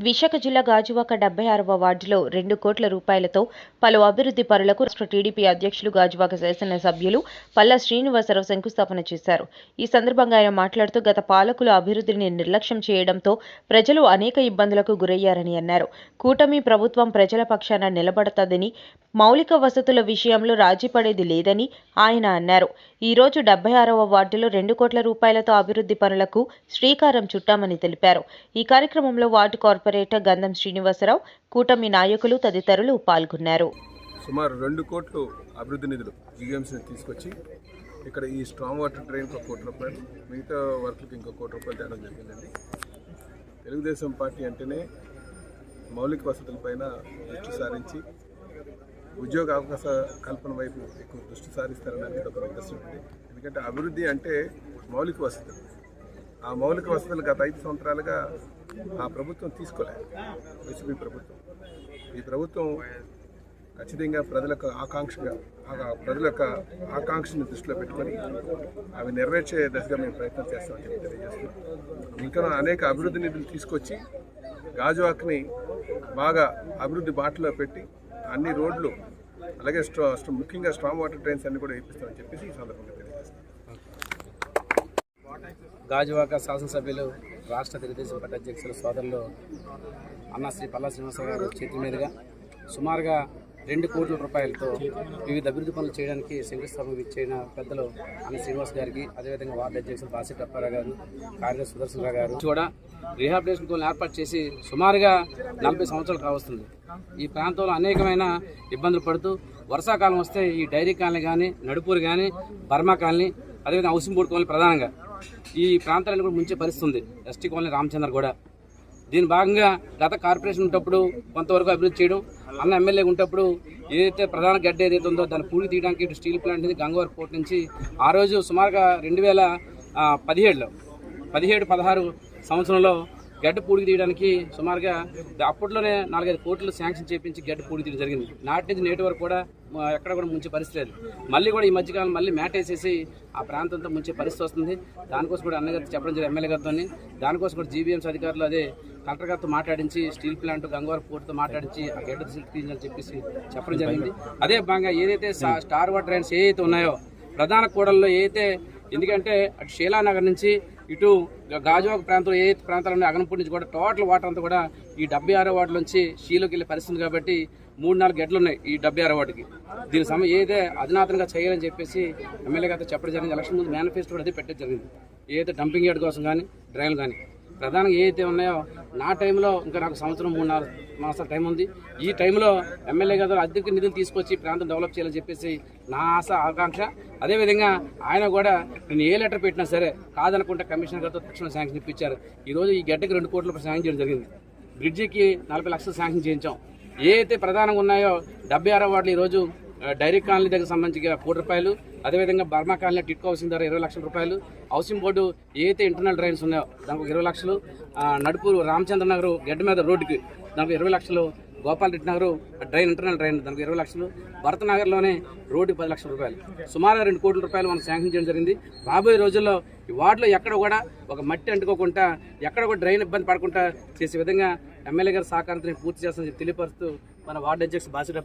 విశాఖ జిల్లా గాజువాక డెబ్బై ఆరవ వార్డులో రెండు కోట్ల రూపాయలతో పలు అభివృద్ధి పనులకు రాష్ట్ర టీడీపీ అధ్యక్షులు గాజువాక శాసనసభ్యులు పల్లా శ్రీనివాసరావు శంకుస్థాపన చేశారు. ఈ సందర్భంగా ఆయన మాట్లాడుతూ గత పాలకులు అభివృద్ధిని నిర్లక్ష్యం చేయడంతో ప్రజలు అనేక ఇబ్బందులకు గురయ్యారని అన్నారు. కూటమి ప్రభుత్వం ప్రజల పక్షాన నిలబడతదని మౌలిక వసతుల విషయంలో రాజీ పడేది లేదని ఆయన అన్నారు. ఈరోజు డెబ్బై ఆరవ వార్డులో రెండు కోట్ల రూపాయలతో అభివృద్ధి పనులకు శ్రీకారం చుట్టామని తెలిపారు. ఈ కార్యక్రమంలో వార్డు కార్పొరేటర్ గంధం శ్రీనివాసరావు కూటమి నాయకులు తదితరులు పాల్గొన్నారు. సుమారు రెండు కోట్లు అభివృద్ధి నిధులు జీఎంసీని తీసుకొచ్చి ఇక్కడ ఈ స్ట్రాంగ్ వాటర్ డ్రైన్కి ఒక కోటి రూపాయలు మిగతా వర్క్లకి ఇంకో కోటి రూపాయలు తేడం జరిగిందండి. తెలుగుదేశం పార్టీ అంటేనే మౌలిక వసతులపైన దృష్టి సారించి ఉద్యోగ అవకాశ కల్పన వైపు ఎక్కువ దృష్టి సారిస్తారనేది ఒక నిదర్శనం ఉంది ఎందుకంటే అభివృద్ధి అంటే మౌలిక వసతులు. ఆ మౌలిక వసతులు గత ఐదు సంవత్సరాలుగా ఆ ప్రభుత్వం తీసుకోలేదు వైసీపీ ప్రభుత్వం. ఈ ప్రభుత్వం ఖచ్చితంగా ప్రజలకు ఆకాంక్షగా ప్రజల యొక్క ఆకాంక్షని దృష్టిలో పెట్టుకొని అవి నెరవేర్చే దశగా మేము ప్రయత్నం చేస్తామని చెప్పి తెలియజేస్తున్నాం. ఇంకా అనేక అభివృద్ధి నిధులు తీసుకొచ్చి గాజువాక్ని బాగా అభివృద్ధి బాటలో పెట్టి అన్ని రోడ్లు అలాగే స్ట్రా ముఖ్యంగా స్ట్రాంగ్ వాటర్ ట్రైన్స్ అన్ని కూడా వేపిస్తామని చెప్పేసి ఈ సందర్భంగా తెలియజేస్తాం గాజువాక శాసనసభ్యులు రాష్ట్ర తెలుగుదేశం పార్టీ అధ్యక్షుల సోదరులు అన్న శ్రీ పల్లా శ్రీనివాసరావు గారు చేతుల మీదుగా సుమారుగా రెండు కోట్ల రూపాయలతో వివిధ అభివృద్ధి పనులు చేయడానికి శంకుస్థాపన ఇచ్చిన పెద్దలు అన్న శ్రీనివాస్ గారికి అదేవిధంగా వార్డు అధ్యక్షులు బాసిటప్పారావు గారు కార్యదర్శి సుదర్శనరావు గారు కూడా రీహాబిలిటేషన్ కోల్ని ఏర్పాటు చేసి సుమారుగా నలభై సంవత్సరాలు కావస్తుంది. ఈ ప్రాంతంలో అనేకమైన ఇబ్బందులు పడుతూ వర్షాకాలం వస్తే ఈ డైరీ కాలనీ కానీ నడుపూరు కానీ బర్మా కాలనీ అదేవిధంగా హౌసింగ్ బోర్డు కాలనీ ప్రధానంగా ఈ ప్రాంతాలను కూడా ముంచే పరిస్థితుంది ఎస్టీ కాలనీ రామచంద్ర కూడా దీని భాగంగా గత కార్పొరేషన్ ఉన్నప్పుడు కొంతవరకు అభివృద్ధి చేయడం అన్న ఎమ్మెల్యే ఉంటప్పుడు ఏదైతే ప్రధాన గడ్డ ఏదైతే ఉందో దాన్ని పూడి తీయడానికి ఇటు స్టీల్ ప్లాంట్ అనేది గంగవారి పోర్ట్ నుంచి ఆ రోజు సుమారుగా రెండు వేల పదిహేడులో పదిహేడు పదహారు సంవత్సరంలో గడ్డ పూడికి తీయడానికి సుమారుగా అప్పట్లోనే నాలుగైదు కోట్లు శాంక్షన్ చేయించి గడ్డ పూడి తీయడం జరిగింది. నాటి నుంచి నేటి వరకు కూడా ఎక్కడ కూడా ముంచే పరిస్థితి లేదు. మళ్ళీ కూడా ఈ మధ్యకాలం మళ్ళీ మ్యాట్ వేసేసి ఆ ప్రాంతంతో ముంచే పరిస్థితి వస్తుంది. దానికోసం కూడా అన్నగారు చెప్పడం జరిగింది ఎమ్మెల్యే గారితో దానికోసం కూడా జీబీఎంసీ అధికారులు అదే కలెక్టర్ గారితో మాట్లాడించి స్టీల్ ప్లాంట్ గంగవరం పోర్టుతో మాట్లాడించి ఆ గడ్డ తీయించాలని చెప్పేసి చెప్పడం జరిగింది. అదే భాగంగా ఏదైతే స్టార్ వాటర్ డ్రైన్స్ ఏదైతే ఉన్నాయో ప్రధాన కూడల్లో ఏదైతే ఎందుకంటే అటు షీలానగర్ నుంచి ఇటు గాజువాక ప్రాంతం ఏ ప్రాంతాలు ఉన్నాయో అగనపూడి నుంచి కూడా టోటల్ వాటర్ అంతా కూడా ఈ డెబ్బై ఆరో వార్డు నుంచి షీలోకి వెళ్ళే పరిస్థితి కాబట్టి మూడు నాలుగు గడ్డలు ఉన్నాయి ఈ డెబ్బై ఆరో వార్డుకి. దీని సమయం ఏదైతే అధునాతనంగా చేయాలని చెప్పేసి ఎమ్మెల్యే గారితో చెప్పడం జరిగింది. ఎలక్షన్ ముందు మేనిఫెస్టో కూడా అదే పెట్టడం జరిగింది. ఏదైతే డంపింగ్ యార్డ్ కోసం కానీ డ్రైన్లు కానీ ప్రధానంగా ఏదైతే ఉన్నాయో నా టైంలో ఇంకా నాకు సంవత్సరం మూడు నాలుగు మాసాల టైం ఉంది. ఈ టైంలో ఎమ్మెల్యే గారు అధిక నిధులు తీసుకొచ్చి ప్రాంతం డెవలప్ చేయాలని చెప్పేసి నా ఆశ ఆకాంక్ష. అదేవిధంగా ఆయన కూడా నేను ఏ లెటర్ పెట్టినా సరే కాదనుకుంటే కమిషనర్ గారితో తక్షణ శాంక్షన్ ఇప్పించారు. ఈరోజు ఈ గడ్డకి రెండు కోట్ల రూపాయలు శాంక్షన్ చేయడం జరిగింది. బ్రిడ్జికి నలభై లక్షలు శాంక్షన్ చేయించాం. ఏ అయితే ప్రధానంగా ఉన్నాయో డెబ్బై ఆరో వార్డులు ఈరోజు డైరీ కాలనీ దగ్గర సంబంధించి కోటి రూపాయలు అదేవిధంగా బర్మా కాలనీ టిట్కో హౌసింగ్ ధర ఇరవై లక్షల రూపాయలు హౌసింగ్ బోర్డు ఏదైతే ఇంటర్నల్ డ్రైన్స్ ఉన్నాయో దానికి ఇరవై లక్షలు నడుపూరు రామచంద్ర నగర్ గడ్డ మీద రోడ్డుకి దానికి ఇరవై లక్షలు Gopal Reddy Nagar drain internal drain దానికి ఇరవై లక్షలు భరత నగర్లోనే రోడ్డు పది లక్షల రూపాయలు. సుమారుగా రెండు కోట్ల రూపాయలు మనం శాంక్షన్ చేయడం జరిగింది. రాబోయే రోజుల్లో ఈ వార్డులో ఎక్కడ కూడా ఒక మట్టి అంటుకోకుండా ఎక్కడ కూడా డ్రైన్ ఇబ్బంది పడకుండా చేసే విధంగా ఎమ్మెల్యే గారి సహకారంతో పూర్తి చేస్తానని తెలియపరుస్తూ మన వార్డు అధ్యక్షుడు బాసిరెడ్డి